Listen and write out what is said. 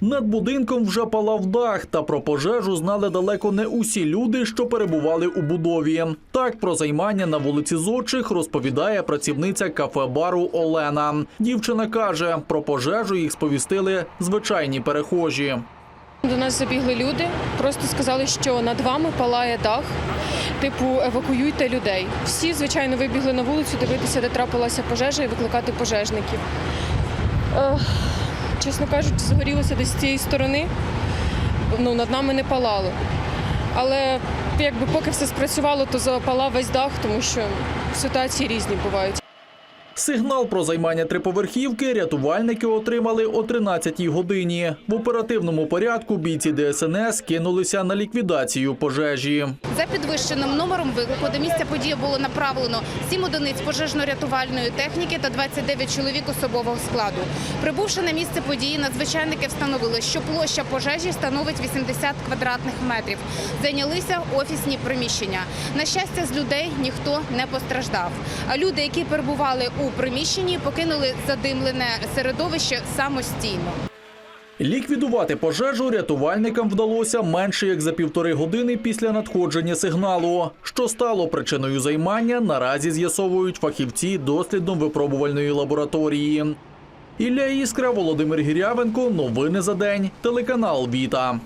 Над будинком вже палав дах, та про пожежу знали далеко не усі люди, що перебували у будові. Так про займання на вулиці Зодчих розповідає працівниця кафе-бару Олена. Дівчина каже, про пожежу їх сповістили звичайні перехожі. До нас забігли люди, просто сказали, що над вами палає дах. Типу, евакуюйте людей. Всі, звичайно, вибігли на вулицю дивитися, де трапилася пожежа, і викликати пожежників. Чесно кажучи, згорілося десь з цієї сторони. Ну, над нами не палало. Але якби поки все спрацювало, то запалав весь дах, тому що ситуації різні бувають. Сигнал про займання триповерхівки рятувальники отримали о 13-й годині. В оперативному порядку бійці ДСНС кинулися на ліквідацію пожежі. За підвищеним номером виклику до місця події було направлено 7 одиниць пожежно-рятувальної техніки та 29 чоловік особового складу. Прибувши на місце події, надзвичайники встановили, що площа пожежі становить 80 квадратних метрів. Зайнялися офісні приміщення. На щастя, з людей ніхто не постраждав. А люди, які перебували у приміщенні, покинули задимлене середовище самостійно. Ліквідувати пожежу рятувальникам вдалося менше як за півтори години після надходження сигналу. Що стало причиною займання, наразі з'ясовують фахівці дослідно-випробувальної лабораторії. Ілля Іскра, Володимир Гірявенко. Новини за день. Телеканал Віта.